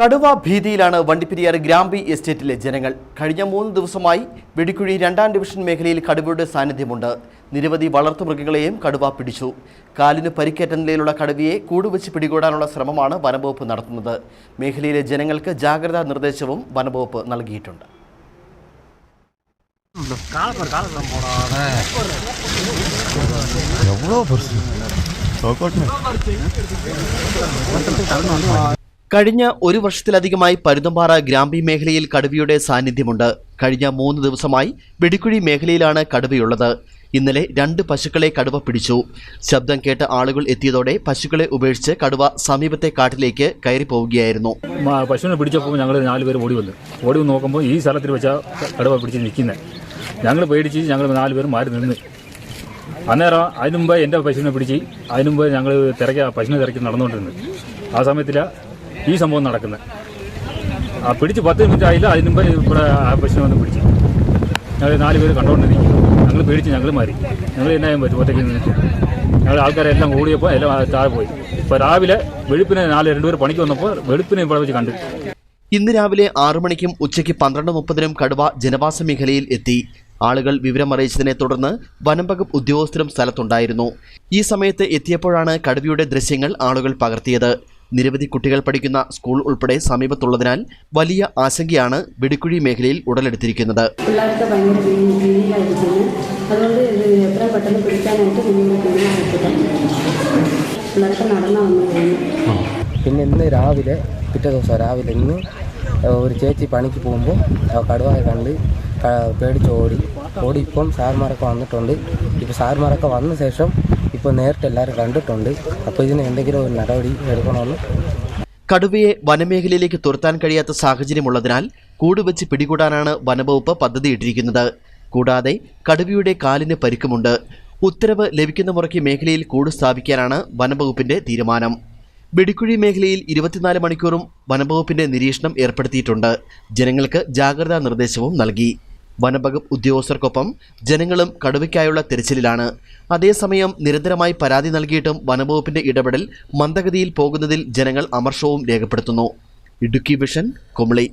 കടുവ ഭീതിയിലാണ് വണ്ടിപ്പെരിയാർ ഗ്രാമ്പി എസ്റ്റേറ്റിലെ ജനങ്ങൾ. കഴിഞ്ഞ മൂന്ന് ദിവസമായി വെടിക്കുഴി രണ്ടാം ഡിവിഷൻ മേഖലയിൽ കടുവയുടെ സാന്നിധ്യമുണ്ട്. നിരവധി വളർത്തുമൃഗങ്ങളെയും കടുവ പിടിച്ചു. കാലിന് പരിക്കേറ്റ നിലയിലുള്ള കടുവയെ കൂടുവച്ച് പിടികൂടാനുള്ള ശ്രമമാണ് വനംവകുപ്പ് നടത്തുന്നത്. മേഖലയിലെ ജനങ്ങൾക്ക് ജാഗ്രതാ നിർദ്ദേശവും വനംവകുപ്പ് നൽകിയിട്ടുണ്ട്. എവ്വളോ കഴിഞ്ഞ ഒരു വർഷത്തിലധികമായി പരുന്തുംപാറ ഗ്രാമ്പി മേഖലയിൽ കടുവയുടെ സാന്നിധ്യമുണ്ട്. കഴിഞ്ഞ മൂന്ന് ദിവസമായി വെടിക്കുഴി മേഖലയിലാണ് കടുവയുള്ളത്. ഇന്നലെ രണ്ട് പശുക്കളെ കടുവ പിടിച്ചു. ശബ്ദം കേട്ട ആളുകൾ എത്തിയതോടെ പശുക്കളെ ഉപേക്ഷിച്ച് കടുവ സമീപത്തെ കാട്ടിലേക്ക് കയറി പോവുകയായിരുന്നു പശുവിനെ പിടിച്ചപ്പോൾ ഞങ്ങൾ നാലുപേർ ഓടി വന്നു. ഓടി വന്ന് നോക്കുമ്പോൾ ഈ സ്ഥലത്തിൽ വെച്ചാൽ കടുവ പിടിച്ച് നിൽക്കുന്നത് ഞങ്ങൾ പേടിച്ച് ഞങ്ങൾ നാല് പേര് മാറി നിന്ന്. അന്നേരം അതിനുമുമ്പ് എന്റെ പശുവിനെ പിടിച്ച് അതിനുമുമ്പ് ഞങ്ങൾ തിരക്കുക പശുവിനെ തിരക്കി നടന്നുകൊണ്ടിരുന്നത് ആ സമയത്തിലാണ് ഈ സംഭവം നടക്കുന്നത് ആ പിടിച്ച് പത്ത് മിനിറ്റ് ആയില്ല. അതിന് മുമ്പ് ഇവിടെ ആ പശുവിനെ വന്ന് പിടിച്ചു. ഞങ്ങൾ നാല് പേര് കണ്ടുകൊണ്ടിരിക്കും ഞങ്ങൾ പേടിച്ച് ഞങ്ങൾ മാറി. ഞങ്ങൾ എന്നാ ചെയ്യാൻ പറ്റും? ഒറ്റയ്ക്ക് നിന്നിട്ട് ഞങ്ങൾ ആൾക്കാരെല്ലാം കൂടിയപ്പോൾ എല്ലാം താഴെ പോയി. ഇപ്പോൾ രാവിലെ വെളുപ്പിനെ നാല് രണ്ടുപേർ പണിക്ക് വന്നപ്പോൾ വെളുപ്പിനെ ഇവിടെ വെച്ച് കണ്ടു. ഇന്ന് രാവിലെ ആറു മണിക്കും ഉച്ചയ്ക്ക് പന്ത്രണ്ട് മുപ്പതിനും കടുവ ജനവാസ മേഖലയിൽ എത്തി. ആളുകൾ വിവരമറിയിച്ചതിനെ തുടർന്ന് വനംവകുപ്പ് ഉദ്യോഗസ്ഥരും സ്ഥലത്തുണ്ടായിരുന്നു. ഈ സമയത്ത് എത്തിയപ്പോഴാണ് കടുവയുടെ ദൃശ്യങ്ങൾ ആളുകൾ പകർത്തിയത്. നിരവധി കുട്ടികൾ പഠിക്കുന്ന സ്കൂൾ ഉൾപ്പെടെ സമീപത്തുള്ളതിനാൽ വലിയ ആശങ്കയാണ് വെടിക്കുഴി മേഖലയിൽ ഉടലെടുത്തിരിക്കുന്നത്. അതുകൊണ്ട് ഇത് എത്രയും പെട്ടെന്ന് പിടിക്കാനായിട്ട് നിങ്ങൾ തീരുമാനിച്ചിട്ട് പിള്ളേർക്ക് നടന്നു വന്നു പിന്നെ ഇന്ന് രാവിലെ പിറ്റേ ദിവസം രാവിലെ ഇന്ന് ഒരു ചേച്ചി പണിക്ക് പോകുമ്പോൾ കടുവായ കണ്ട് പേടിച്ച് ഓടി. ഓടി ഇപ്പം സാർമാരൊക്കെ വന്നിട്ടുണ്ട്. ഇപ്പോൾ സാർമാരൊക്കെ വന്ന ശേഷം ഇപ്പോൾ നേരിട്ട് എല്ലാവരും കണ്ടിട്ടുണ്ട്. അപ്പോൾ ഇതിന് എന്തെങ്കിലും ഒരു നടപടി എടുക്കണമെന്ന് കടുവയെ വനമേഖലയിലേക്ക് തുരത്താൻ കഴിയാത്ത സാഹചര്യമുള്ളതിനാൽ കൂടുവെച്ച് പിടികൂടാനാണ് വനവകുപ്പ് പദ്ധതിയിട്ടിരിക്കുന്നത്. കൂടാതെ കടുവയുടെ കാലിന് പരിക്കുമുണ്ട്. ഉത്തരവ് ലഭിക്കുന്ന മുറയ്ക്ക് മേഖലയിൽ കൂട് സ്ഥാപിക്കാനാണ് വനംവകുപ്പിന്റെ തീരുമാനം. വെടിക്കുഴി മേഖലയിൽ ഇരുപത്തിനാല് മണിക്കൂറും വനംവകുപ്പിന്റെ നിരീക്ഷണം ഏർപ്പെടുത്തിയിട്ടുണ്ട്. ജനങ്ങൾക്ക് ജാഗ്രതാ നിർദ്ദേശവും നൽകി. വനംവകുപ്പ് ഉദ്യോഗസ്ഥർക്കൊപ്പം ജനങ്ങളും കടുവയ്ക്കായുള്ള തിരച്ചിലിലാണ്. അതേസമയം നിരന്തരമായി പരാതി നൽകിയിട്ടും വനംവകുപ്പിന്റെ ഇടപെടൽ മന്ദഗതിയിൽ പോകുന്നതിൽ ജനങ്ങൾ അമർഷവും രേഖപ്പെടുത്തുന്നു. ഇടുക്കി വിഷൻ കുമളി.